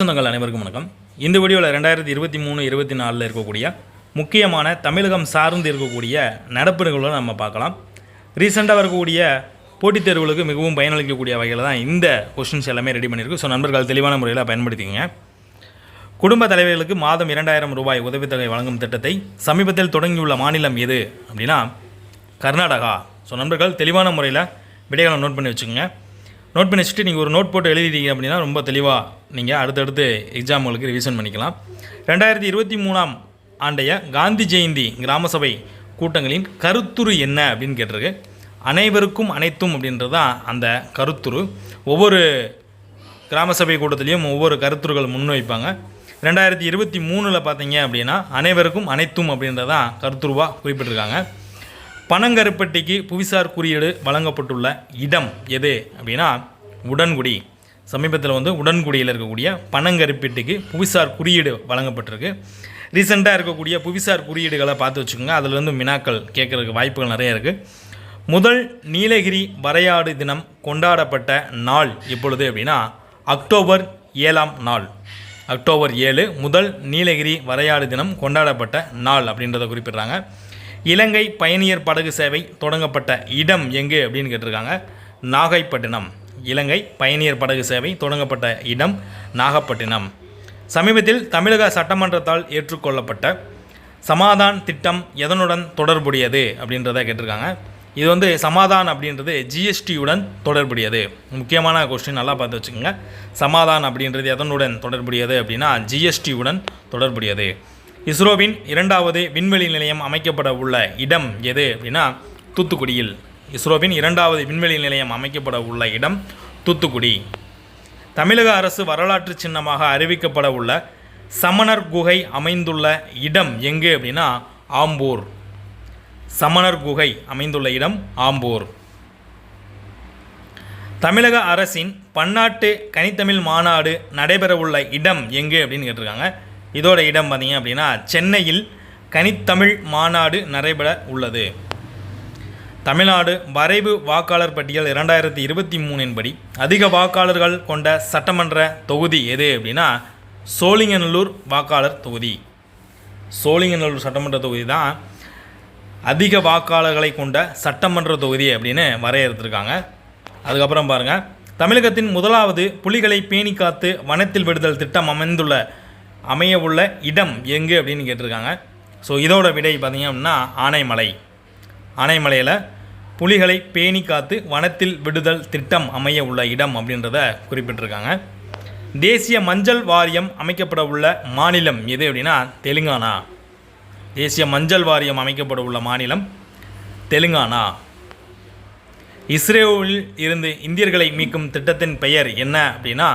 சொந்தங்கள் அனைவருக்கும் வணக்கம். இந்த வீடியோவில் ரெண்டாயிரத்தி இருபத்தி மூணு இருபத்தி நாலில் இருக்கக்கூடிய முக்கியமான தமிழகம் சார்ந்து இருக்கக்கூடிய நடப்பு நிகழ்வுகளை நம்ம பார்க்கலாம். ரீசெண்டாக வரக்கூடிய போட்டித் தேர்வுகளுக்கு மிகவும் பயனளிக்கக்கூடிய வகையில் தான் இந்த கொஷின்ஸ் எல்லாமே ரெடி பண்ணியிருக்கு. ஸோ நண்பர்கள் தெளிவான முறையில் பயன்படுத்திக்கங்க. குடும்ப தலைவர்களுக்கு மாதம் இரண்டாயிரம் ரூபாய் உதவித்தொகை வழங்கும் திட்டத்தை சமீபத்தில் தொடங்கியுள்ள மாநிலம் எது அப்படின்னா கர்நாடகா. ஸோ நண்பர்கள் தெளிவான முறையில் விடைகளை நோட் பண்ணி வச்சுக்கோங்க. நோட் பண்ணி வச்சுட்டு நீங்கள் ஒரு நோட் போட்டு எழுதிட்டீங்க அப்படின்னா ரொம்ப தெளிவாக நீங்கள் அடுத்தடுத்து எக்ஸாம்களுக்கு ரிவிஷன் பண்ணிக்கலாம். ரெண்டாயிரத்தி இருபத்தி மூணாம் ஆண்டைய காந்தி ஜெயந்தி கிராம சபை கூட்டங்களின் கருத்துரு என்ன அப்படின்னு கேட்டிருக்கு. அனைவருக்கும் அனைத்தும் அப்படின்றது தான் அந்த கருத்துரு. ஒவ்வொரு கிராம சபை கூட்டத்திலையும் ஒவ்வொரு கருத்துருகள் முன்வைப்பாங்க ரெண்டாயிரத்தி இருபத்தி மூணில் பார்த்தீங்க அப்படின்னா அனைவருக்கும் அனைத்தும் அப்படின்றதான் கருத்துருவாக குறிப்பிட்டிருக்காங்க. பனங்கருப்பட்டிக்கு புவிசார் குறியீடு வழங்கப்பட்டுள்ள இடம் எது அப்படின்னா உடன்குடி. சமீபத்தில் வந்து உடன்குடியில் இருக்கக்கூடிய பனங்கருப்பட்டிக்கு புவிசார் குறியீடு வழங்கப்பட்டிருக்கு. ரீசெண்டாக இருக்கக்கூடிய புவிசார் குறியீடுகளை பார்த்து வச்சுக்கோங்க. அதுலேருந்து மினாக்கள் கேட்குறதுக்கு வாய்ப்புகள் நிறைய இருக்குது முதல் நீலகிரி வரையாடு தினம் கொண்டாடப்பட்ட நாள் எப்பொழுது அப்படின்னா அக்டோபர் ஏழாம் நாள். அக்டோபர் ஏழு முதல் நீலகிரி வரையாடு தினம் கொண்டாடப்பட்ட நாள் அப்படின்றத குறிப்பிடுறாங்க. இலங்கை பயணியர் படகு சேவை தொடங்கப்பட்ட இடம் எங்கே அப்படின்னு கேட்டிருக்காங்க? நாகைப்பட்டினம். இலங்கை பயணியர் படகு சேவை தொடங்கப்பட்ட இடம் நாகப்பட்டினம். சமீபத்தில் தமிழக சட்டமன்றத்தால் ஏற்றுக்கொள்ளப்பட்ட சமாதான் திட்டம் எதனுடன் தொடர்புடையது அப்படின்றத கேட்டிருக்காங்க. இது வந்து சமாதான் அப்படின்றது ஜிஎஸ்டியுடன் தொடர்புடையது. முக்கியமான கொஸ்டின் நல்லா பார்த்து வச்சுக்கோங்க. சமாதான் அப்படின்றது எதனுடன் தொடர்புடையது அப்படின்னா ஜிஎஸ்டியுடன் தொடர்புடையது. இஸ்ரோவின் இரண்டாவது விண்வெளி நிலையம் அமைக்கப்பட உள்ள இடம் எது அப்படின்னா தூத்துக்குடியில். இஸ்ரோவின் இரண்டாவது விண்வெளி நிலையம் அமைக்கப்பட உள்ள இடம் தூத்துக்குடி. தமிழக அரசு வரலாற்று சின்னமாக அறிவிக்கப்பட உள்ள சமணர் குகை அமைந்துள்ள இடம் எங்கு அப்படின்னா ஆம்பூர். சமணர் குகை அமைந்துள்ள இடம் ஆம்பூர். தமிழக அரசின் பன்னாட்டு கனித்தமிழ் மாநாடு நடைபெறவுள்ள இடம் எங்கு அப்படின்னு கேட்டிருக்காங்க. இதோட இடம் பார்த்திங்க அப்படின்னா சென்னையில் கனித்தமிழ் மாநாடு நடைபெற உள்ளது. தமிழ்நாடு வரைவு வாக்காளர் பட்டியல் இரண்டாயிரத்தி இருபத்தி மூணின் படி அதிக வாக்காளர்கள் கொண்ட சட்டமன்ற தொகுதி எது அப்படின்னா சோழிங்கநல்லூர் வாக்காளர் தொகுதி. சோழிங்கநல்லூர் சட்டமன்ற தொகுதி தான் அதிக வாக்காளர்களை கொண்ட சட்டமன்ற தொகுதி அப்படின்னு வரையறுத்திருக்காங்க. அதுக்கப்புறம் பாருங்கள் தமிழகத்தின் முதலாவது புலிகளை பேணி காத்து வனத்தில் விடுதல் திட்டம் அமைந்துள்ள அமைய உள்ள இடம் எங்கே அப்படின்னு கேட்டிருக்காங்க. ஸோ இதோட விடை பார்த்திங்க அப்படின்னா ஆனைமலை. ஆனைமலையில் புலிகளை பேணி காத்து வனத்தில் விடுதல் திட்டம் அமைய உள்ள இடம் அப்படின்றத குறிப்பிட்டிருக்காங்க. தேசிய மஞ்சள் வாரியம் அமைக்கப்பட உள்ள மாநிலம் எது அப்படின்னா தெலுங்கானா. தேசிய மஞ்சள் வாரியம் அமைக்கப்பட உள்ள மாநிலம் தெலுங்கானா. இஸ்ரேலில் இருந்து இந்தியர்களை மீட்கும் திட்டத்தின் பெயர் என்ன அப்படின்னா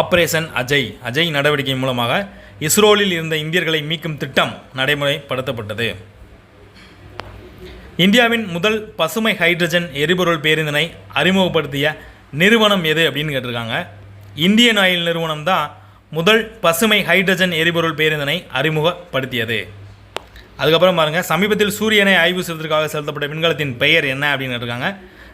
ஆப்ரேஷன் அஜய். அஜய் நடவடிக்கை மூலமாக இஸ்ரோலில் இருந்த இந்தியர்களை மீட்கும் திட்டம் நடைமுறைப்படுத்தப்பட்டது. இந்தியாவின் முதல் பசுமை ஹைட்ரஜன் எரிபொருள் பேருந்தினை அறிமுகப்படுத்திய நிறுவனம் எது அப்படின்னு கேட்டிருக்காங்க. இந்தியன் ஆயில் நிறுவனம் தான் முதல் பசுமை ஹைட்ரஜன் எரிபொருள் பேருந்தினை அறிமுகப்படுத்தியது. அதுக்கப்புறம் பாருங்கள் சமீபத்தில் சூரியனை ஆய்வு செய்வதற்காக செலுத்தப்பட்ட விண்கலத்தின் பெயர் என்ன அப்படின்னு இருக்காங்க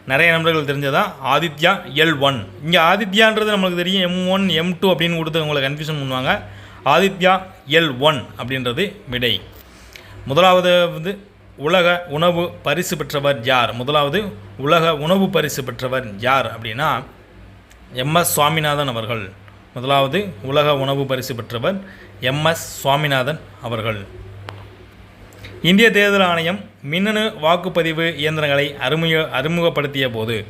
நிறைய நண்பர்கள் தெரிஞ்சதா ஆதித்யா எல் ஒன் இங்கே ஆதித்யான்றது நம்மளுக்கு தெரியும். எம் ஒன் எம் டூ அப்படின்னு கொடுத்து உங்களை கன்ஃபியூஷன் பண்ணுவாங்க. ஆதித்யா எல் ஒன் அப்படின்றது விடை. முதலாவது வந்து உலக உணவு பரிசு பெற்றவர் யார்? முதலாவது உலக உணவு பரிசு பெற்றவர் யார் அப்படின்னா எம்எஸ் சுவாமிநாதன் அவர்கள். முதலாவது உலக உணவு பரிசு பெற்றவர் எம்எஸ் சுவாமிநாதன் அவர்கள். இந்திய தேர்தல் ஆணையம் மின்னணு வாக்குப்பதிவு இயந்திரங்களை அறிமுக அறிமுகப்படுத்திய போது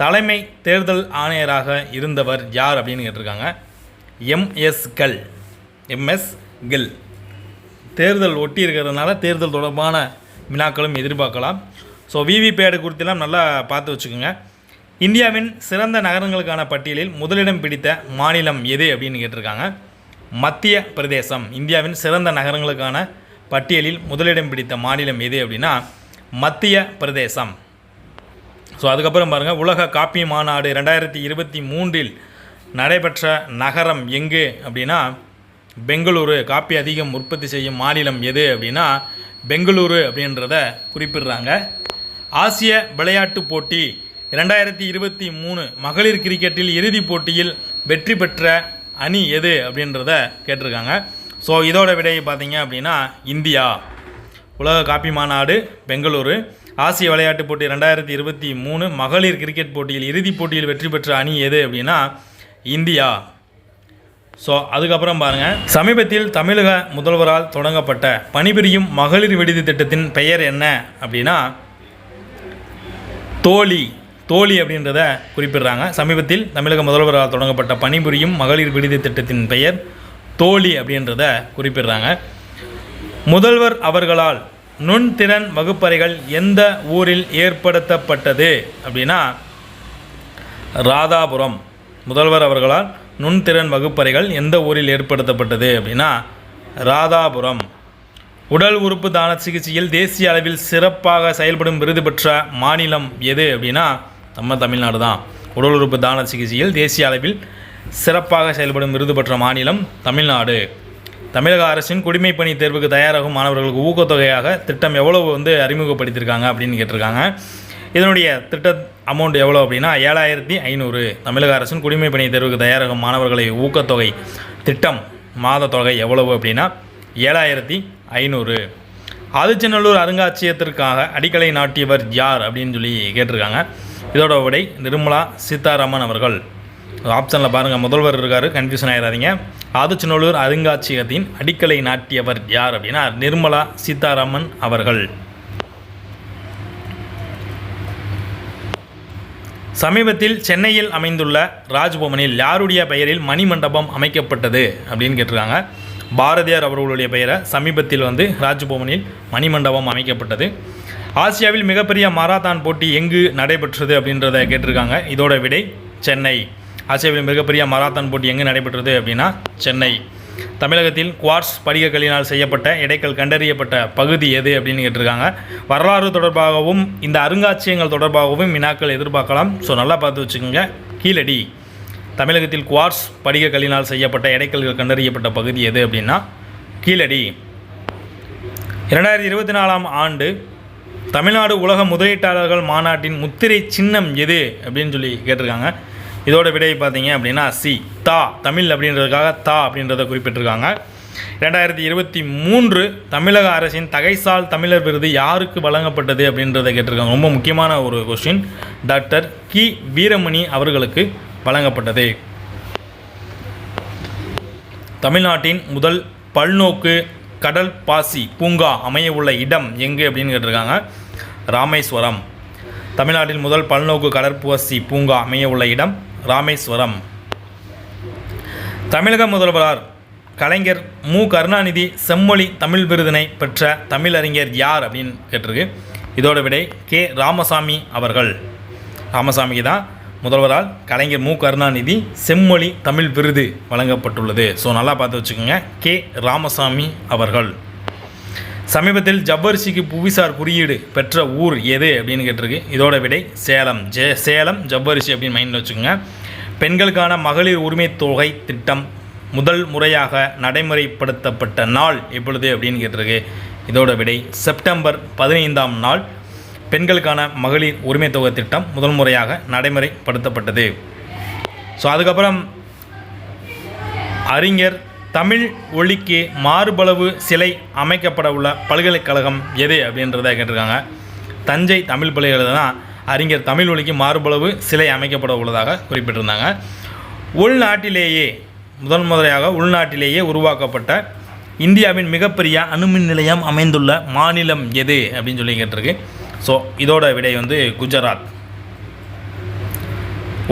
தலைமை தேர்தல் ஆணையராக இருந்தவர் யார் அப்படின்னு கேட்டிருக்காங்க? எம்எஸ் கல். எம்எஸ் கில். தேர்தல் ஒட்டி இருக்கிறதுனால தேர்தல் தொடர்பான வினாக்களும் எதிர்பார்க்கலாம். ஸோ விவிபேடு குறித்தெல்லாம் நல்லா பார்த்து வச்சுக்கோங்க. இந்தியாவின் சிறந்த நகரங்களுக்கான பட்டியலில் முதலிடம் பிடித்த மாநிலம் எது அப்படின்னு கேட்டிருக்காங்க? மத்திய பிரதேசம். இந்தியாவின் சிறந்த நகரங்களுக்கான பட்டியலில் முதலிடம் பிடித்த மாநிலம் எது அப்படின்னா மத்திய பிரதேசம். ஸோ அதுக்கப்புறம் பாருங்கள் உலக காப்பி மாநாடு ரெண்டாயிரத்தி இருபத்தி மூன்றில் நடைபெற்ற நகரம் எங்கு அப்படின்னா பெங்களூரு. காப்பி அதிகம் உற்பத்தி செய்யும் மாநிலம் எது அப்படின்னா பெங்களூரு அப்படின்றத குறிப்பிடுறாங்க. ஆசிய விளையாட்டுப் போட்டி இரண்டாயிரத்தி இருபத்தி மூணு மகளிர் கிரிக்கெட்டில் இறுதிப் போட்டியில் வெற்றி பெற்ற அணி எது அப்படின்றத கேட்டிருக்காங்க. ஸோ இதோட விடை பார்த்தீங்க அப்படின்னா இந்தியா. உலக காப்பி மாநாடு பெங்களூரு. ஆசிய விளையாட்டுப் போட்டி ரெண்டாயிரத்தி இருபத்தி மூணு. மகளிர் கிரிக்கெட் போட்டியில் இறுதிப் போட்டியில் வெற்றி பெற்ற அணி எது அப்படின்னா இந்தியா. ஸோ அதுக்கப்புறம் பாருங்கள் சமீபத்தில் தமிழக முதல்வரால் தொடங்கப்பட்ட பணிபுரியும் மகளிர் விடுதி திட்டத்தின் பெயர் என்ன அப்படின்னா தோழி. தோழி அப்படின்றத குறிப்பிடுறாங்க. சமீபத்தில் தமிழக முதல்வரால் தொடங்கப்பட்ட பணிபுரியும் மகளிர் விடுதி திட்டத்தின் பெயர் தோழி அப்படின்றத குறிப்பிடுறாங்க. முதல்வர் அவர்களால் நுண்திறன் வகுப்பறைகள் எந்த ஊரில் ஏற்படுத்தப்பட்டது அப்படின்னா ராதாபுரம். முதல்வர் அவர்களால் நுண்திறன் வகுப்பறைகள் எந்த ஊரில் ஏற்படுத்தப்பட்டது அப்படின்னா ராதாபுரம். உடல் உறுப்பு தான சிகிச்சையில் தேசிய அளவில் சிறப்பாக செயல்படும் விருது பெற்ற மாநிலம் எது அப்படின்னா நம்ம தமிழ்நாடு தான். உடல் உறுப்பு தான சிகிச்சையில் தேசிய அளவில் சிறப்பாக செயல்படும் விருது பெற்ற மாநிலம் தமிழ்நாடு. தமிழக அரசின் குடிமைப்பணி தேர்வுக்கு தயாராகும் மாணவர்களுக்கு ஊக்கத்தொகையாக திட்டம் எவ்வளவு வந்து அறிமுகப்படுத்தியிருக்காங்க அப்படின்னு கேட்டிருக்காங்க. இதனுடைய திட்ட அமௌண்ட் எவ்வளோ அப்படின்னா ஏழாயிரத்தி ஐநூறு. தமிழக அரசின் குடிமைப்பணி தேர்வுக்கு தயாராகும் மாணவர்களை ஊக்கத்தொகை திட்டம் மாத தொகை எவ்வளவு அப்படின்னா ஏழாயிரத்தி ஐநூறு. ஆதிச்சநல்லூர் அருங்காட்சியகத்திற்காக அடிக்கலை நாட்டியவர் யார் அப்படின்னு சொல்லி கேட்டிருக்காங்க. இதோட விடை நிர்மலா சீதாராமன் அவர்கள். ஆப்ஷனில் பாருங்கள் முதல்வர் இருக்கார் கன்ஃபியூஷன் ஆகிடாதீங்க ஆதிச்சநல்லூர் அருங்காட்சியகத்தின் அடிக்கலை நாட்டியவர் யார் அப்படின்னா நிர்மலா சீதாராமன் அவர்கள். சமீபத்தில் சென்னையில் அமைந்துள்ள ராஜ்பவனில் யாருடைய பெயரில் மணிமண்டபம் அமைக்கப்பட்டது அப்படின்னு கேட்டிருக்காங்க. பாரதியார் அவர்களுடைய பெயரை சமீபத்தில் வந்து ராஜ்பவனில் மணிமண்டபம் அமைக்கப்பட்டது. ஆசியாவில் மிகப்பெரிய மாராத்தான் போட்டி எங்கு நடைபெற்றது அப்படின்றத கேட்டிருக்காங்க. இதோட விடை சென்னை. ஆசியாவில் மிகப்பெரிய மராத்தான் போட்டி எங்கே நடைபெற்றது அப்படின்னா சென்னை. தமிழகத்தில் குவார்ட்ஸ் படிகக்கல்லினால் செய்யப்பட்ட எடைக்கல் கண்டறியப்பட்ட பகுதி எது அப்படின்னு கேட்டிருக்காங்க. வரலாறு தொடர்பாகவும் இந்த அருங்காட்சியகங்கள் தொடர்பாகவும் வினாக்கள் எதிர்பார்க்கலாம். ஸோ நல்லா பார்த்து வச்சுக்கோங்க. கீழடி தமிழகத்தில் குவார்ட்ஸ் படிகக்கல்லினால் செய்யப்பட்ட எடைக்கல்கள் கண்டறியப்பட்ட பகுதி எது அப்படின்னா கீழடி இரண்டாயிரத்தி இருபத்தி நாலாம் ஆண்டு தமிழ்நாடு உலக முதலீட்டாளர்கள் மாநாட்டின் முத்திரை சின்னம் எது அப்படின்னு சொல்லி கேட்டிருக்காங்க. இதோட விடை பார்த்தீங்க அப்படின்னா சி தா தமிழ் அப்படின்றதுக்காக தா அப்படின்றத குறிப்பிட்டிருக்காங்க. ரெண்டாயிரத்தி இருபத்தி மூன்று தமிழக அரசின் தகைசால் தமிழர் விருது யாருக்கு வழங்கப்பட்டது அப்படின்றத கேட்டிருக்காங்க. ரொம்ப முக்கியமான ஒரு கொஸ்டின் டாக்டர் கி. வீரமணி அவர்களுக்கு வழங்கப்பட்டது. தமிழ்நாட்டின் முதல் பல்நோக்கு கடல் பாசி பூங்கா அமைய உள்ள இடம் எங்கு அப்படின்னு கேட்டிருக்காங்க. ராமேஸ்வரம். தமிழ்நாட்டின் முதல் பல்நோக்கு கடற்பாசி பூங்கா அமைய உள்ள இடம் ராமேஸ்வரம். தமிழக முதல்வரார் கலைஞர் மு. கருணாநிதி செம்மொழி தமிழ் விருதினை பெற்ற தமிழறிஞர் யார் அப்படின்னு கேட்டிருக்கு. இதோட விடை கே. ராமசாமி அவர்கள். ராமசாமிக்கு தான் முதல்வரால் கலைஞர் மு. கருணாநிதி செம்மொழி தமிழ் விருது வழங்கப்பட்டுள்ளது. ஸோ நல்லா பார்த்து வச்சுக்கோங்க. கே. ராமசாமி அவர்கள். சமீபத்தில் ஜவ்வரிசிக்கு புவிசார் குறியீடு பெற்ற ஊர் எது அப்படின்னு கேட்டிருக்கு. இதோட விடை சேலம். ஜே சேலம் ஜவ்வரிசி அப்படின்னு மைண்டில் வச்சுக்கோங்க. பெண்களுக்கான மகளிர் உரிமை தொகை திட்டம் முதல் முறையாக நடைமுறைப்படுத்தப்பட்ட நாள் எப்பொழுது அப்படின்னு கேட்டிருக்கு. இதோட விடை செப்டம்பர் பதினைந்தாம் நாள். பெண்களுக்கான மகளிர் உரிமை தொகை திட்டம் முதல் முறையாக நடைமுறைப்படுத்தப்பட்டது. ஸோ அதுக்கப்புறம் அறிஞர் தமிழ் ஒளிக்கு மார்பளவு சிலை அமைக்கப்பட உள்ள பல்கலைக்கழகம் எது அப்படின்றத கேட்டிருக்காங்க. தஞ்சை தமிழ் பல்கலைக்கழகம் தான் அறிஞர் தமிழ் ஒளிக்கு மார்பளவு சிலை அமைக்கப்பட உள்ளதாக குறிப்பிட்டிருந்தாங்க. உள்நாட்டிலேயே முதன் முறையாக உள்நாட்டிலேயே உருவாக்கப்பட்ட இந்தியாவின் மிகப்பெரிய அணுமின் நிலையம் அமைந்துள்ள மாநிலம் எது அப்படின்னு சொல்லி கேட்டிருக்கு. ஸோ இதோட விடை வந்து குஜராத்.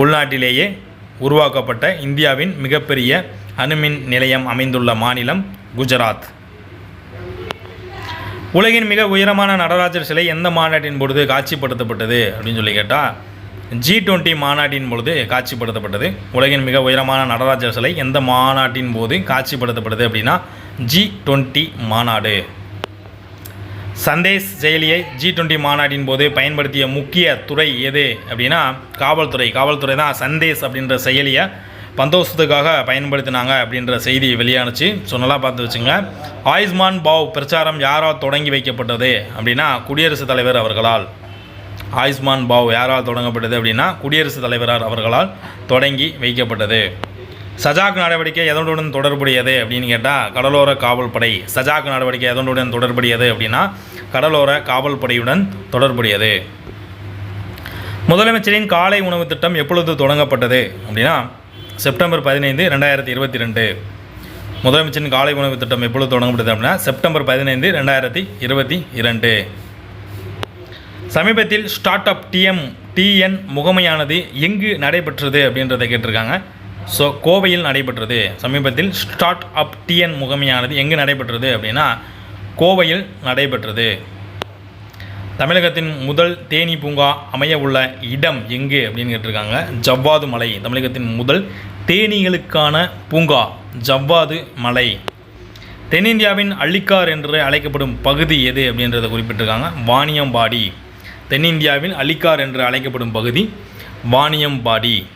உள்நாட்டிலேயே உருவாக்கப்பட்ட இந்தியாவின் மிகப்பெரிய அணுமின் நிலையம் அமைந்துள்ள மாநிலம் குஜராத். உலகின் மிக உயரமான நடராஜர் சிலை எந்த மாநாட்டின் பொழுது காட்சிப்படுத்தப்பட்டது அப்படின்னு சொல்லி கேட்டால் ஜி டுவெண்ட்டி மாநாட்டின் பொழுது காட்சிப்படுத்தப்பட்டது. உலகின் மிக உயரமான நடராஜர் சிலை எந்த மாநாட்டின் போது காட்சிப்படுத்தப்பட்டது அப்படின்னா ஜி டுவெண்ட்டி மாநாடு. சந்தேஷ் செயலியை ஜி டுவெண்ட்டி மாநாட்டின் போது பயன்படுத்திய முக்கிய துறை எது அப்படின்னா காவல்துறை. காவல்துறை தான் சந்தேஷ் அப்படின்ற செயலியை பந்தோஷத்துக்காக பயன்படுத்தினாங்க அப்படின்ற செய்தி வெளியானுச்சு. ஸோ நல்லா பார்த்து வச்சுங்க. ஆயுஷ்மான் பாவ் பிரச்சாரம் யாரால் தொடங்கி வைக்கப்பட்டது அப்படின்னா குடியரசுத் தலைவர் அவர்களால். ஆயுஷ்மான் பாவ் யாரால் தொடங்கப்பட்டது அப்படின்னா குடியரசுத் தலைவரார் அவர்களால் தொடங்கி வைக்கப்பட்டது. சஜாக் நடவடிக்கை எதனுடன் தொடர்புடையது அப்படின்னு கேட்டால் கடலோர காவல்படை. சஜாக் நடவடிக்கை எதனுடன் தொடர்புடையது அப்படின்னா கடலோர காவல்படையுடன் தொடர்புடையது. முதலமைச்சரின் காலை உணவு திட்டம் எப்பொழுது தொடங்கப்பட்டது அப்படின்னா செப்டம்பர் பதினைந்து ரெண்டாயிரத்தி இருபத்தி ரெண்டு முதலமைச்சரின் காலை உணவு திட்டம் எப்பொழுது தொடங்கப்பட்டது அப்படின்னா செப்டம்பர் பதினைந்து ரெண்டாயிரத்தி இருபத்தி இரண்டு சமீபத்தில் ஸ்டார்ட் அப் டிஎம் டிஎன் முகமையானது எங்கு நடைபெற்றது அப்படின்றத கேட்டிருக்காங்க. ஸோ கோவையில் நடைபெற்றது. சமீபத்தில் ஸ்டார்ட் அப் டிஎன் முகமையானது எங்கு நடைபெற்றது அப்படின்னா கோவையில் நடைபெற்றது. தமிழகத்தின் முதல் தேனி பூங்கா அமைய உள்ள இடம் எங்கே அப்படின்னு கேட்டிருக்காங்க. ஜவ்வாது மலை. தமிழகத்தின் முதல் தேனீகளுக்கான பூங்கா ஜவ்வாது மலை. தென்னிந்தியாவின் அள்ளிக்கார் என்று அழைக்கப்படும் பகுதி எது அப்படின்றத குறிப்பிட்டிருக்காங்க. வாணியம்பாடி. தென்னிந்தியாவின் அள்ளிக்கார் என்று அழைக்கப்படும் பகுதி வாணியம்பாடி.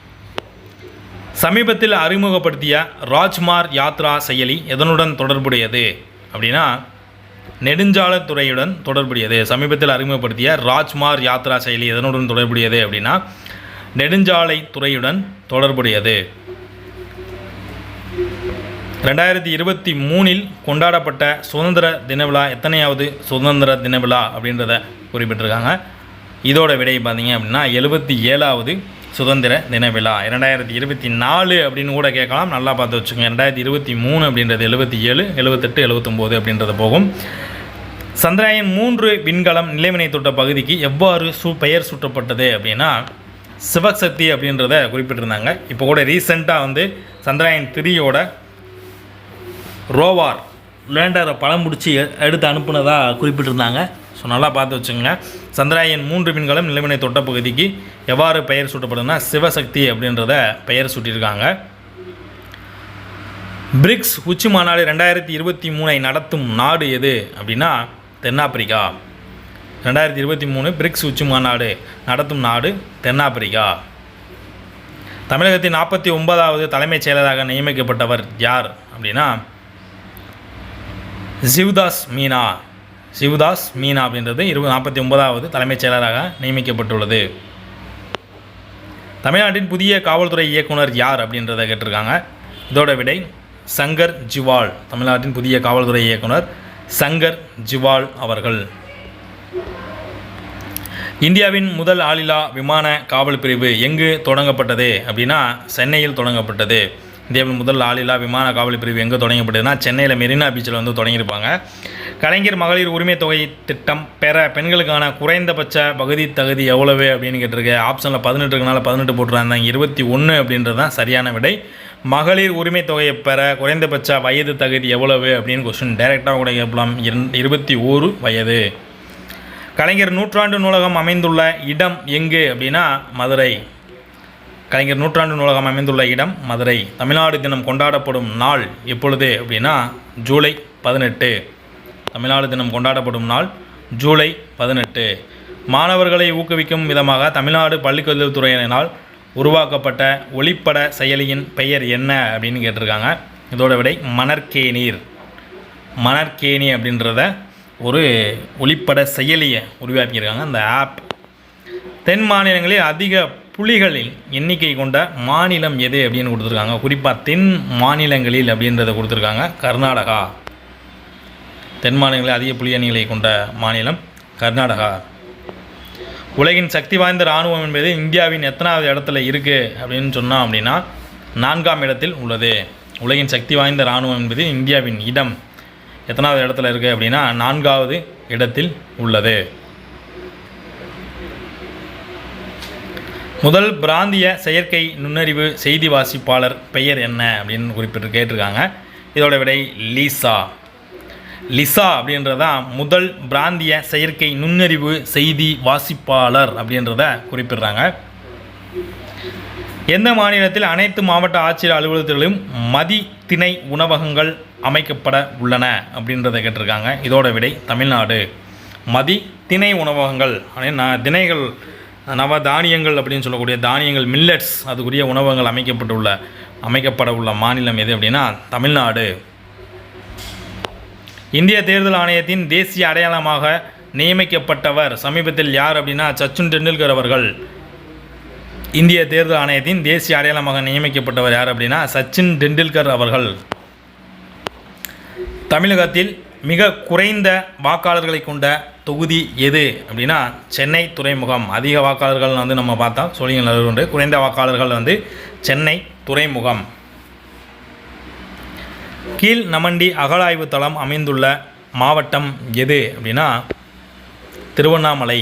சமீபத்தில் அறிமுகப்படுத்திய ராஜ்மார் யாத்ரா செயலி எதனுடன் தொடர்புடையது அப்படின்னா நெடுஞ்சாலைத்துறையுடன் தொடர்புடையது. சமீபத்தில் அறிமுகப்படுத்திய ராஜ்மார் யாத்ரா செயலி எதனுடன் தொடர்புடையது அப்படின்னா நெடுஞ்சாலை துறையுடன் தொடர்புடையது. ரெண்டாயிரத்தி இருபத்தி மூணில் கொண்டாடப்பட்ட சுதந்திர தின விழா எத்தனையாவது சுதந்திர தின விழா அப்படின்றத குறிப்பிட்டிருக்காங்க. இதோட விடை பார்த்தீங்க அப்படின்னா எழுபத்தி ஏழாவது சுதந்திர தின விழா. இரண்டாயிரத்தி இருபத்தி நாலு அப்படின்னு கூட கேட்கலாம். நல்லா பார்த்து வச்சுக்கோங்க. ரெண்டாயிரத்தி இருபத்தி மூணு அப்படின்றது எழுபத்தி ஏழு எழுபத்தெட்டு எழுபத்தொம்போது அப்படின்றது போகும். சந்திராயன் மூன்று விண்கலம் நிலைவினை தொட்ட பகுதிக்கு எவ்வாறு சு பெயர் சூட்டப்பட்டது அப்படின்னா சிவசக்தி அப்படின்றத குறிப்பிட்டிருந்தாங்க. இப்போ கூட ரீசெண்டாக வந்து சந்திராயன் த்ரீயோட ரோவார் லேண்டரை பழம் பிடிச்சி எடுத்து அனுப்புனதாக குறிப்பிட்டிருந்தாங்க. ஸோ நல்லா பார்த்து வச்சுங்க சந்திராயன் மூன்று மீன்களும் நிலவினை தொட்ட பகுதிக்கு எவ்வாறு பெயர் சூட்டப்படுதுன்னா சிவசக்தி அப்படின்றத பெயர் சூட்டியிருக்காங்க. பிரிக்ஸ் உச்சி மாநாடு ரெண்டாயிரத்தி இருபத்தி மூணை நடத்தும் நாடு எது அப்படின்னா தென்னாப்பிரிக்கா. ரெண்டாயிரத்தி இருபத்தி மூணு பிரிக்ஸ் உச்சி மாநாடு நடத்தும் நாடு தென்னாப்பிரிக்கா. தமிழகத்தின் நாற்பத்தி ஒன்பதாவது தலைமைச் செயலராக நியமிக்கப்பட்டவர் யார் அப்படின்னா ஜிவ்தாஸ் மீனா. சிவதாஸ் மீனா அப்படின்றது இருபது நாற்பத்தி ஒன்பதாவது தலைமைச் செயலராக நியமிக்கப்பட்டுள்ளது. தமிழ்நாட்டின் புதிய காவல்துறை இயக்குனர் யார் அப்படின்றத கேட்டிருக்காங்க. இதோட விடை சங்கர் ஜிவால் தமிழ்நாட்டின் புதிய காவல்துறை இயக்குனர் சங்கர் ஜிவால் அவர்கள். இந்தியாவின் முதல் ஆளில்லா விமான காவல் பிரிவு எங்கு தொடங்கப்பட்டது அப்படின்னா சென்னையில் தொடங்கப்பட்டது. இந்தியாவின் முதல் ஆளில்லா விமான காவல் பிரிவு எங்கே தொடங்கப்பட்டதுன்னா சென்னையில் மெரினா பீச்சில் வந்து தொடங்கியிருப்பாங்க. கலைஞர் மகளிர் உரிமை தொகை திட்டம் பெற பெண்களுக்கான குறைந்தபட்ச பகுதி தகுதி எவ்வளவு அப்படின்னு கேட்டிருக்கு. ஆப்ஷனில் பதினெட்டு இருக்கனால பதினெட்டு போட்டுருந்தாங்க இருபத்தி ஒன்று அப்படின்றது தான் சரியான விடை. மகளிர் உரிமை தொகையை பெற குறைந்தபட்ச வயது தகுதி எவ்வளவு அப்படின்னு கொஸ்டின் டைரெக்டாக கூட கேட்கலாம். இருபத்தி ஓரு வயது. கலைஞர் நூற்றாண்டு நூலகம் அமைந்துள்ள இடம் எங்கு அப்படின்னா மதுரை. கலைஞர் நூற்றாண்டு நூலகம் அமைந்துள்ள இடம் மதுரை. தமிழ்நாடு தினம் கொண்டாடப்படும் நாள் எப்பொழுது அப்படின்னா ஜூலை பதினெட்டு. தமிழ்நாடு தினம் கொண்டாடப்படும் நாள் ஜூலை பதினெட்டு. மாணவர்களை ஊக்குவிக்கும் விதமாக தமிழ்நாடு பள்ளிக்கல்வித்துறையினால் உருவாக்கப்பட்ட ஒளிப்பட செயலியின் பெயர் என்ன அப்படின்னு கேட்டிருக்காங்க. இதோட விடை மணற்கேநீர் மணற்கேணி அப்படின்றத ஒரு ஒளிப்பட செயலியை உருவாக்கியிருக்காங்க. அந்த ஆப் தென் மாநிலங்களில் அதிக புலிகளின் எண்ணிக்கை கொண்ட மாநிலம் எது அப்படின்னு கொடுத்துருக்காங்க. குறிப்பாக தென் மாநிலங்களில் அப்படின்றத கொடுத்துருக்காங்க. கர்நாடகா. தென் மாநிலங்களில் அதிக புலி அணிகளை கொண்ட மாநிலம் கர்நாடகா. உலகின் சக்தி வாய்ந்த இராணுவம் என்பது இந்தியாவின் எத்தனாவது இடத்துல இருக்குது அப்படின்னு சொன்னோம் அப்படின்னா நான்காம் இடத்தில் உள்ளது. உலகின் சக்தி வாய்ந்த இராணுவம் என்பது இந்தியாவின் இடம். எத்தனாவது இடத்துல இருக்குது அப்படின்னா நான்காவது இடத்தில் உள்ளது. முதல் பிராந்திய செயற்கை நுண்ணறிவு செய்தி வாசிப்பாளர் பெயர் என்ன அப்படின்னு குறிப்பிட்டு கேட்டிருக்காங்க. இதோட விடை லீசா. லிசா அப்படின்றதான் முதல் பிராந்திய செயற்கை நுண்ணறிவு செய்தி வாசிப்பாளர் அப்படின்றத குறிப்பிடுறாங்க. எந்த மாநிலத்தில் அனைத்து மாவட்ட ஆட்சியர் அலுவலகத்திலும் மதி திணை உணவகங்கள் அமைக்கப்பட உள்ளன அப்படின்றத கேட்டிருக்காங்க. இதோட விடை தமிழ்நாடு. மதி திணை உணவகங்கள் நான் திணைகள் நவதானியங்கள் அப்படின்னு சொல்லக்கூடிய தானியங்கள் மில்லட்ஸ் அதுக்குரிய உணவகங்கள் அமைக்கப்பட்டுள்ள அமைக்கப்பட உள்ள மாநிலம் எது அப்படின்னா தமிழ்நாடு. இந்திய தேர்தல் ஆணையத்தின் தேசிய அடையாளமாக நியமிக்கப்பட்டவர் சமீபத்தில் யார் அப்படின்னா சச்சின் டெண்டுல்கர் அவர்கள். இந்திய தேர்தல் ஆணையத்தின் தேசிய அடையாளமாக நியமிக்கப்பட்டவர் யார் அப்படின்னா சச்சின் டெண்டுல்கர் அவர்கள். தமிழகத்தில் மிக குறைந்த வாக்காளர்களை கொண்ட தொகுதி எது அப்படின்னா சென்னை துறைமுகம். அதிக வாக்காளர்கள் வந்து நம்ம பார்த்தா சொல்லிங்கள் உண்டு குறைந்த வாக்காளர்கள் வந்து சென்னை துறைமுகம். கீழ் நமண்டி அகழாய்வு தளம் அமைந்துள்ள மாவட்டம் எது அப்படின்னா திருவண்ணாமலை.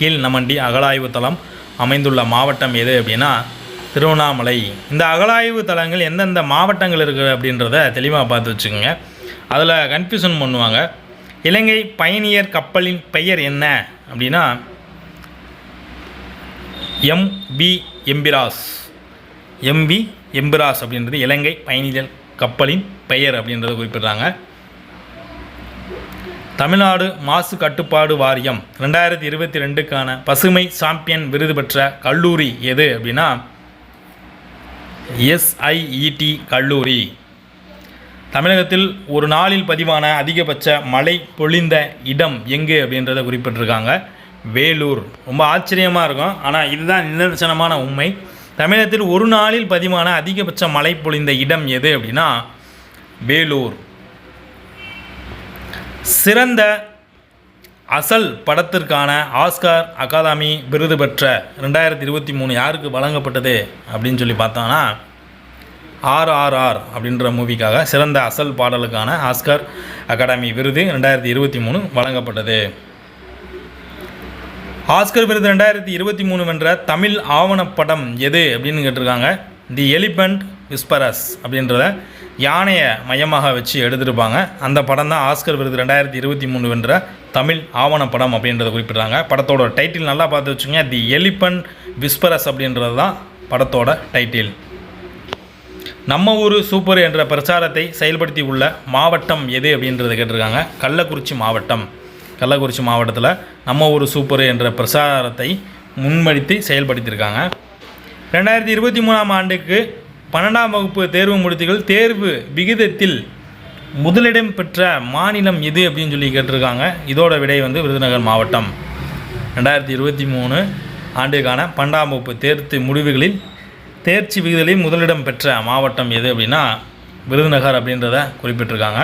கீழ் நமண்டி அகழாய்வு தளம் அமைந்துள்ள மாவட்டம் எது அப்படின்னா திருவண்ணாமலை. இந்த அகழாய்வு தலங்கள் எந்தெந்த மாவட்டங்கள் இருக்குது அப்படின்றத தெளிவாக பார்த்து வச்சுக்கோங்க. அதில் கன்ஃபியூஷன் பண்ணுவாங்க. இலங்கை பயணியர் கப்பலின் பெயர் என்ன? அப்படின்னா எம்பி எம்பிராஸ். எம்பி எம்பிராஸ் அப்படின்றது இலங்கை பயணியர் கப்பலின் பெயர் அப்படின்றத குறிப்பிடுறாங்க. தமிழ்நாடு மாசு கட்டுப்பாடு வாரியம் ரெண்டாயிரத்தி இருபத்தி ரெண்டுக்கான பசுமை சாம்பியன் விருது பெற்ற கல்லூரி எது அப்படின்னா எஸ்ஐஇடி கல்லூரி. தமிழகத்தில் ஒரு நாளில் பதிவான அதிகபட்ச மழை பொழிந்த இடம் எங்கு அப்படின்றத குறிப்பிட்டிருக்காங்க. வேலூர். ரொம்ப ஆச்சரியமாக இருக்கும். ஆனால் இதுதான் நிதர்சனமான உண்மை. தமிழகத்தில் ஒரு நாளில் பதிவான அதிகபட்ச மழை பொழிந்த இடம் எது அப்படின்னா வேலூர். சிறந்த அசல் படத்திற்கான ஆஸ்கார் அகாதமி விருது பெற்ற ரெண்டாயிரத்தி இருபத்தி மூணு யாருக்கு வழங்கப்பட்டது அப்படின்னு சொல்லி பார்த்தோன்னா ஆர்ஆர்ஆர் அப்படின்ற மூவிக்காக சிறந்த அசல் பாடலுக்கான ஆஸ்கர் அகாடமி விருது ரெண்டாயிரத்தி இருபத்தி மூணு வழங்கப்பட்டது. ஆஸ்கர் விருது ரெண்டாயிரத்தி இருபத்தி மூணு வென்ற தமிழ் ஆவணப்படம் எது அப்படின்னு கேட்டிருக்காங்க. தி எலிபெண்ட் விஸ்பரஸ் அப்படின்றத யானையை மையமாக வச்சு எடுத்திருப்பாங்க. அந்த படம் தான் ஆஸ்கர் விருது ரெண்டாயிரத்தி இருபத்தி மூணு வென்ற தமிழ் ஆவணப்படம் அப்படின்றத குறிப்பிட்றாங்க. படத்தோட டைட்டில் நல்லா பார்த்து வச்சுங்க தி எலிபெண்ட் விஸ்பரஸ் அப்படின்றது தான் படத்தோட டைட்டில் நம்ம ஊர் சூப்பர் என்ற பிரச்சாரத்தை செயல்படுத்தி உள்ள மாவட்டம் எது அப்படின்றத கேட்டிருக்காங்க. கள்ளக்குறிச்சி மாவட்டம். கள்ளக்குறிச்சி மாவட்டத்தில் நம்ம ஊர் சூப்பர் என்ற பிரச்சாரத்தை முன்மொழித்து செயல்படுத்தியிருக்காங்க. ரெண்டாயிரத்தி இருபத்தி மூணாம் ஆண்டுக்கு பன்னெண்டாம் வகுப்பு தேர்வு முடித்துகள் தேர்வு விகிதத்தில் முதலிடம் பெற்ற மாநிலம் எது அப்படின்னு சொல்லி கேட்டிருக்காங்க. இதோட விடை வந்து விருதுநகர் மாவட்டம். ரெண்டாயிரத்தி இருபத்தி மூணு ஆண்டுக்கான பன்னெண்டாம் வகுப்பு தேர்த்து முடிவுகளில் தேர்ச்சி விகிதத்தில் முதலிடம் பெற்ற மாவட்டம் எது அப்படின்னா விருதுநகர் அப்படின்றத குறிப்பிட்டிருக்காங்க.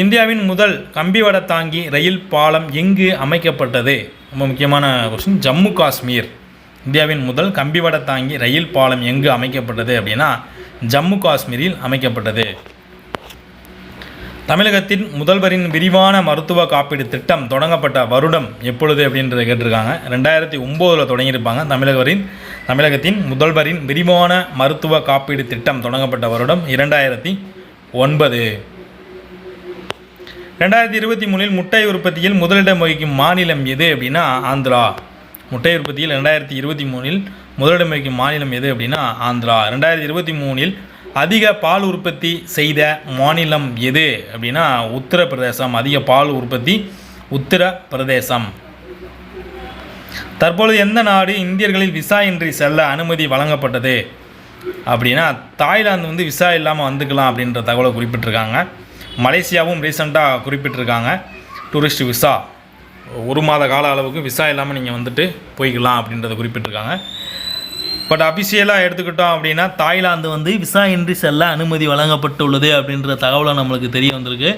இந்தியாவின் முதல் கம்பிவட தாங்கி ரயில் பாலம் எங்கு அமைக்கப்பட்டது? ரொம்ப முக்கியமான கொஸ்டின் ஜம்மு காஷ்மீர். இந்தியாவின் முதல் கம்பிவட தாங்கி ரயில் பாலம் எங்கு அமைக்கப்பட்டது அப்படின்னா ஜம்மு காஷ்மீரில் அமைக்கப்பட்டது. தமிழகத்தின் முதல்வரின் விரிவான மருத்துவ காப்பீடு திட்டம் தொடங்கப்பட்ட வருடம் எப்பொழுது அப்படின்றத கேட்டிருக்காங்க. ரெண்டாயிரத்தி ஒம்போதில் தொடங்கியிருப்பாங்க. தமிழகரின் தமிழகத்தின் முதல்வரின் விரிவான மருத்துவ காப்பீடு திட்டம் தொடங்கப்பட்ட வருடம் இரண்டாயிரத்தி ஒன்பது. ரெண்டாயிரத்தி இருபத்தி மூணில் முட்டை உற்பத்தியில் முதலிடம் வகிக்கும் மாநிலம் எது அப்படின்னா ஆந்திரா. முட்டை உற்பத்தியில் ரெண்டாயிரத்தி இருபத்தி மூணில் முதலிடம் வகிக்கும் மாநிலம் எது அப்படின்னா ஆந்திரா. ரெண்டாயிரத்தி இருபத்தி மூணில் அதிக பால் உற்பத்தி செய்த மாநிலம் எது அப்படின்னா உத்தரப்பிரதேசம். அதிக பால் உற்பத்தி உத்தரப்பிரதேசம். தற்பொழுது எந்த நாடு இந்தியர்களில் விசா இன்றி செல்ல அனுமதி வழங்கப்பட்டது அப்படின்னா தாய்லாந்து வந்து விசா இல்லாமல் வந்துக்கலாம் அப்படின்ற தகவலை குறிப்பிட்டிருக்காங்க. மலேசியாவும் ரீசெண்டாக குறிப்பிட்டிருக்காங்க. Tourist visa. ஒரு மாத கால அளவுக்கு விசா இல்லாமல் நீங்கள் வந்துட்டு போய்க்கலாம் அப்படின்றத குறிப்பிட்டிருக்காங்க. பட் அபிஷியலாக எடுத்துக்கிட்டோம் அப்படின்னா தாய்லாந்து வந்து விசா இன்றி செல்ல அனுமதி வழங்கப்பட்டுள்ளது அப்படின்ற தகவலை நம்மளுக்கு தெரிய வந்திருக்கு.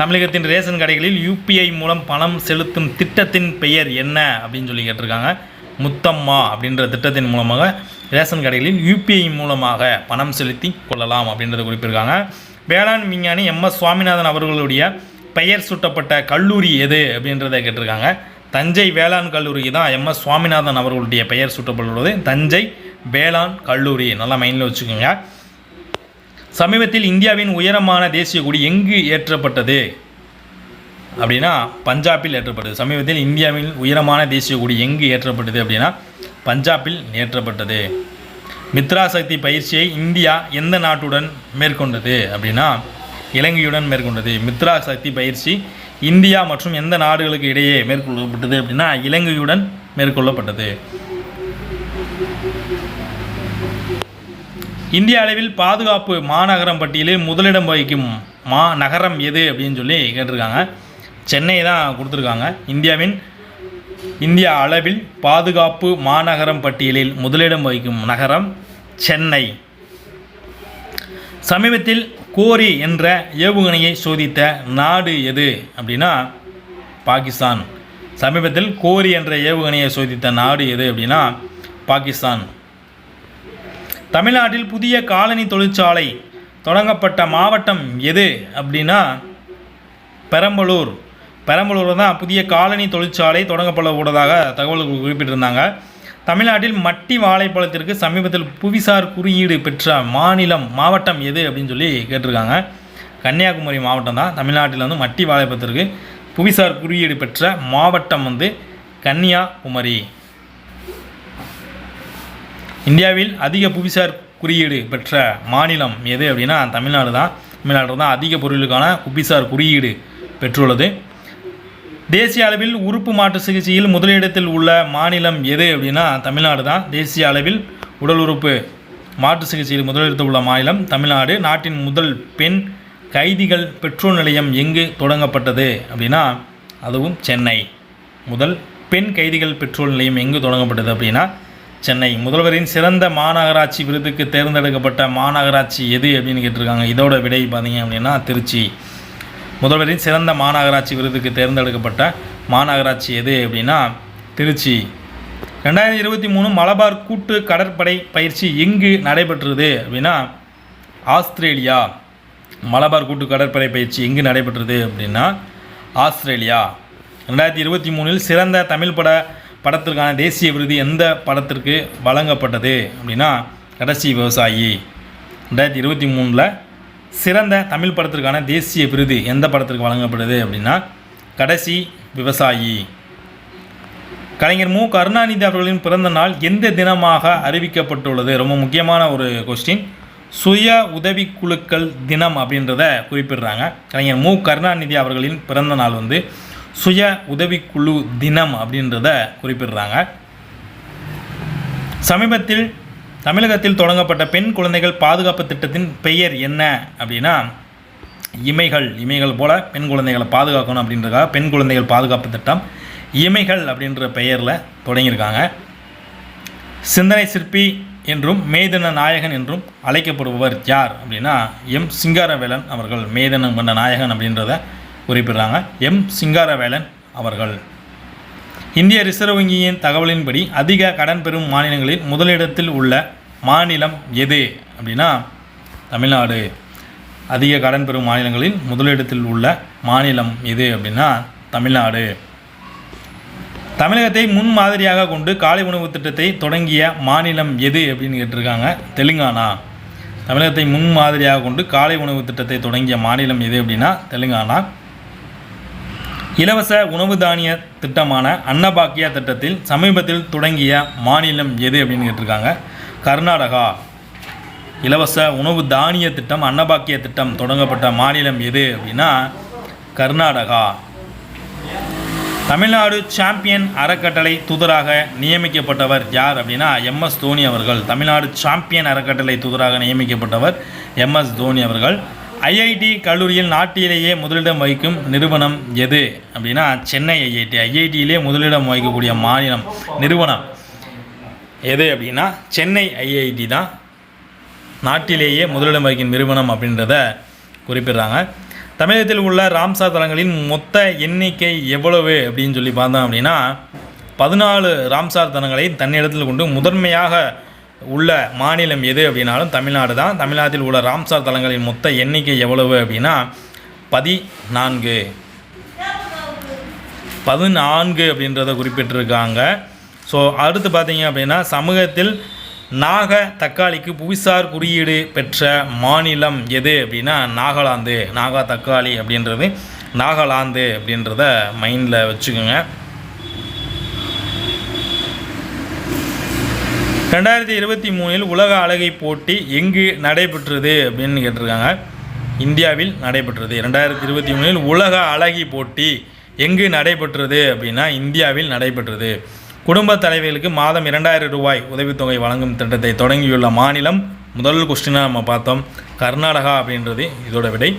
தமிழகத்தின் ரேஷன் கடைகளில் யூபிஐ மூலம் பணம் செலுத்தும் திட்டத்தின் பெயர் என்ன அப்படின்னு சொல்லி கேட்டிருக்காங்க. முத்தம்மா அப்படின்ற திட்டத்தின் மூலமாக ரேஷன் கடைகளில் யூபிஐ மூலமாக பணம் செலுத்தி கொள்ளலாம் அப்படின்றத குறிப்பிருக்காங்க வேளாண் விஞ்ஞானி எம் எஸ் சுவாமிநாதன் அவர்களுடைய பெயர் சூட்டப்பட்ட கல்லூரி எது அப்படின்றத கேட்டிருக்காங்க. தஞ்சை வேளாண் கல்லூரிக்கு தான் எம் எஸ் சுவாமிநாதன் அவர்களுடைய பெயர் சூட்டப்பட்டுள்ளது. தஞ்சை வேளாண் கல்லூரி. நல்லா மைண்டில் வச்சுக்கோங்க. சமீபத்தில் இந்தியாவின் உயரமான தேசிய கொடி எங்கு ஏற்றப்பட்டது? அப்படின்னா பஞ்சாபில் ஏற்றப்பட்டது. சமீபத்தில் இந்தியாவின் உயரமான தேசிய கொடி எங்கு ஏற்றப்பட்டது அப்படின்னா பஞ்சாபில் ஏற்றப்பட்டது. மித்ரா சக்தி பயிற்சியை இந்தியா எந்த நாட்டுடன் மேற்கொண்டது? அப்படின்னா இலங்கையுடன் மேற்கொண்டது. மித்ரா சக்தி பயிற்சி இந்தியா மற்றும் எந்த நாடுகளுக்கு இடையே மேற்கொள்ளப்பட்டது அப்படின்னா இலங்கையுடன் மேற்கொள்ளப்பட்டது. இந்திய அளவில் பாதுகாப்பு மாநகரம் பட்டியலில் முதலிடம் வகிக்கும் மா நகரம் எது அப்படின்னு சொல்லி கேட்டிருக்காங்க. சென்னை தான் கொடுத்துருக்காங்க. இந்தியாவின் இந்திய அளவில் பாதுகாப்பு மாநகரம் பட்டியலில் முதலிடம் வகிக்கும் நகரம் சென்னை. சமீபத்தில் கோரி என்ற ஏவுகணையை சோதித்த நாடு எது அப்படின்னா பாகிஸ்தான். சமீபத்தில் கோரி என்ற ஏவுகணையை சோதித்த நாடு எது அப்படின்னா பாகிஸ்தான். தமிழ்நாட்டில் புதிய காலனி தொழிற்சாலை தொடங்கப்பட்ட மாவட்டம் எது அப்படின்னா பெரம்பலூர். பெரம்பலூர் தான் புதிய காலனி தொழிற்சாலை தொடங்கப்பட உள்ளதாக தகவல்கள் குறிப்பிட்டிருந்தாங்க. தமிழ்நாட்டில் மட்டி வாழைப்பழத்திற்கு சமீபத்தில் புவிசார் குறியீடு பெற்ற மாநிலம் மாவட்டம் எது அப்படின்னு சொல்லி கேட்டிருக்காங்க. கன்னியாகுமரி மாவட்டம் தான். தமிழ்நாட்டில் வந்து மட்டி வாழைப்பழத்திற்கு புவிசார் குறியீடு பெற்ற மாவட்டம் வந்து கன்னியாகுமரி. இந்தியாவில் அதிக புவிசார் குறியீடு பெற்ற மாநிலம் எது அப்படின்னா தமிழ்நாடு தான். தமிழ்நாடு தான் அதிக பொருளுக்கான புவிசார் குறியீடு பெற்றுள்ளது. தேசிய அளவில் உறுப்பு மாற்று சிகிச்சையில் முதலிடத்தில் உள்ள மாநிலம் எது அப்படின்னா தமிழ்நாடு தான். தேசிய அளவில் உடல் உறுப்பு மாற்று சிகிச்சையில் முதலிடத்தில் உள்ள மாநிலம் தமிழ்நாடு. நாட்டின் முதல் பெண் கைதிகள் பெட்ரோல் நிலையம் எங்கு தொடங்கப்பட்டது அப்படின்னா அதுவும் சென்னை. முதல் பெண் கைதிகள் பெட்ரோல் நிலையம் எங்கு தொடங்கப்பட்டது அப்படின்னா சென்னை முதல்வரின் சிறந்த மாநகராட்சி விருதுக்கு தேர்ந்தெடுக்கப்பட்ட மாநகராட்சி எது அப்படின்னு கேட்டிருக்காங்க. இதோட விடை பார்த்தீங்க அப்படின்னா திருச்சி. முதல்வரின் சிறந்த மாநகராட்சி விருதுக்கு தேர்ந்தெடுக்கப்பட்ட மாநகராட்சி எது அப்படின்னா திருச்சி. ரெண்டாயிரத்தி இருபத்தி மூணு மலபார் கூட்டு கடற்படை பயிற்சி எங்கு நடைபெற்றது அப்படின்னா ஆஸ்திரேலியா. மலபார் கூட்டு கடற்படை பயிற்சி எங்கு நடைபெற்றது அப்படின்னா ஆஸ்திரேலியா. ரெண்டாயிரத்தி இருபத்தி மூணில் சிறந்த தமிழ் பட படத்திற்கான தேசிய விருது எந்த படத்திற்கு வழங்கப்பட்டது அப்படின்னா கடைசி விவசாயி. ரெண்டாயிரத்தி இருபத்தி மூணில் சிறந்த தமிழ் படத்திற்கான தேசிய விருது எந்த படத்திற்கு வழங்கப்பட்டது அப்படின்னா கடைசி விவசாயி. கலைஞர் மு. கருணாநிதி அவர்களின் பிறந்த நாள் எந்த தினமாக அறிவிக்கப்பட்டுள்ளது? ரொம்ப முக்கியமான ஒரு கொஸ்டின் சுய உதவிக்குழுக்கள் தினம் அப்படின்றத குறிப்பிடுறாங்க. கலைஞர் மு. கருணாநிதி அவர்களின் பிறந்த நாள் வந்து சுய உதவிக்குழு தினம் அப்படின்றத குறிப்பிடுறாங்க. சமீபத்தில் தமிழகத்தில் தொடங்கப்பட்ட பெண் குழந்தைகள் பாதுகாப்பு திட்டத்தின் பெயர் என்ன அப்படின்னா இமைகள் இமைகள் போல பெண் குழந்தைகளை பாதுகாக்கணும் அப்படின்றதுக்காக பெண் குழந்தைகள் பாதுகாப்பு திட்டம் இமைகள் அப்படின்ற பெயரில் தொடங்கியிருக்காங்க. சிந்தனை சிற்பி என்றும் மேதன நாயகன் என்றும் அழைக்கப்படுபவர் யார் அப்படின்னா எம் சிங்காரவேலன் அவர்கள். மேதனம் கொண்ட நாயகன் அப்படின்றத குறிப்பிடுறாங்க. எம். சிங்காரவேலன் அவர்கள். இந்திய ரிசர்வ் வங்கியின் தகவலின்படி அதிக கடன் பெறும் மாநிலங்களில் முதலிடத்தில் உள்ள மாநிலம் எது அப்படின்னா தமிழ்நாடு. அதிக கடன் பெறும் மாநிலங்களில் முதலிடத்தில் உள்ள மாநிலம் எது அப்படின்னா தமிழ்நாடு. தமிழகத்தை முன்மாதிரியாக கொண்டு காலை உணவு திட்டத்தை தொடங்கிய மாநிலம் எது அப்படின்னு கேட்டிருக்காங்க தெலுங்கானா. தமிழகத்தை முன்மாதிரியாக கொண்டு காலை உணவு திட்டத்தை தொடங்கிய மாநிலம் எது அப்படின்னா தெலுங்கானா. இலவச உணவு தானிய திட்டமான அன்னபாக்கியா திட்டத்தில் சமீபத்தில் தொடங்கிய மாநிலம் எது அப்படின்னு கேட்டிருக்காங்க? கர்நாடகா. இலவச உணவு தானிய திட்டம் அன்னபாக்கிய திட்டம் தொடங்கப்பட்ட மாநிலம் எது அப்படின்னா கர்நாடகா. தமிழ்நாடு சாம்பியன் அறக்கட்டளை தூதராக நியமிக்கப்பட்டவர் யார் அப்படின்னா எம்எஸ் தோனி அவர்கள். தமிழ்நாடு சாம்பியன் அறக்கட்டளை தூதராக நியமிக்கப்பட்டவர் எம்எஸ் தோனி அவர்கள். ஐஐடி கல்லூரியில் நாட்டிலேயே முதலிடம் வகிக்கும் நிறுவனம் எது? அப்படின்னா சென்னை ஐஐடி. ஐஐடியிலே முதலிடம் வகிக்கக்கூடிய மாநிலம் நிறுவனம் எது அப்படின்னா சென்னை ஐஐடி தான் நாட்டிலேயே முதலிடம் வகிக்கும் நிறுவனம் அப்படின்றத குறிப்பிடுறாங்க. தமிழகத்தில் உள்ள ராம்சார் தலங்களின் மொத்த எண்ணிக்கை எவ்வளவு அப்படின்னு சொல்லி பார்த்தோம் அப்படின்னா பதினாலு ராம்சார் தலங்களை தன்னிடத்தில் கொண்டு முதன்மையாக உள்ள மாநிலம் எது அப்படின்னாலும் தமிழ்நாடு தான். தமிழ்நாட்டில் உள்ள ராம்சார் தலங்களின் மொத்த எண்ணிக்கை எவ்வளவு அப்படின்னா பதினான்கு. பதினான்கு அப்படின்றத குறிப்பிட்டிருக்காங்க. ஸோ அடுத்து பார்த்தீங்க அப்படின்னா சமூகத்தில் நாக தக்காளிக்கு புவிசார் குறியீடு பெற்ற மாநிலம் எது அப்படின்னா நாகாலாந்து. நாகா தக்காளி அப்படின்றது நாகாலாந்து அப்படின்றத மைண்டில் வச்சுக்கோங்க. ரெண்டாயிரத்தி இருபத்தி மூணில் உலக அழகை போட்டி எங்கு நடைபெற்றது அப்படின்னு கேட்டிருக்காங்க. இந்தியாவில் நடைபெற்றது. ரெண்டாயிரத்தி இருபத்தி மூணில் உலக அழகி போட்டி எங்கு நடைபெற்றது அப்படின்னா இந்தியாவில் நடைபெற்றது. குடும்ப தலைவர்களுக்கு மாதம் இரண்டாயிரம் ரூபாய் உதவித்தொகை வழங்கும் திட்டத்தை தொடங்கியுள்ள மாநிலம். முதல் கொஸ்டினாக நம்ம பார்த்தோம். கர்நாடகா அப்படின்றது இதோட விடை.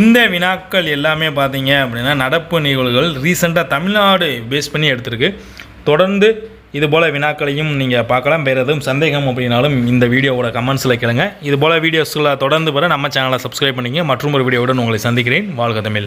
இந்த வினாக்கள் எல்லாமே பார்த்தீங்க அப்படின்னா நடப்பு நிகழ்வுகள் ரீசெண்டாக தமிழ்நாடு பேஸ் பண்ணி எடுத்திருக்கு. தொடர்ந்து இதுபோல் வினாக்களையும் நீங்கள் பார்க்கலாம். வேறு எதுவும் சந்தேகம் அப்படின்னாலும் இந்த வீடியோவோட கமெண்ட்ஸில் கேளுங்க. இது போல் தொடர்ந்து வர நம்ம சேனலை சப்ஸ்கிரைப் பண்ணிங்க மற்றும் ஒரு வீடியோவுடன் உங்களை சந்திக்கிறேன். வாழ்க தமிழ்.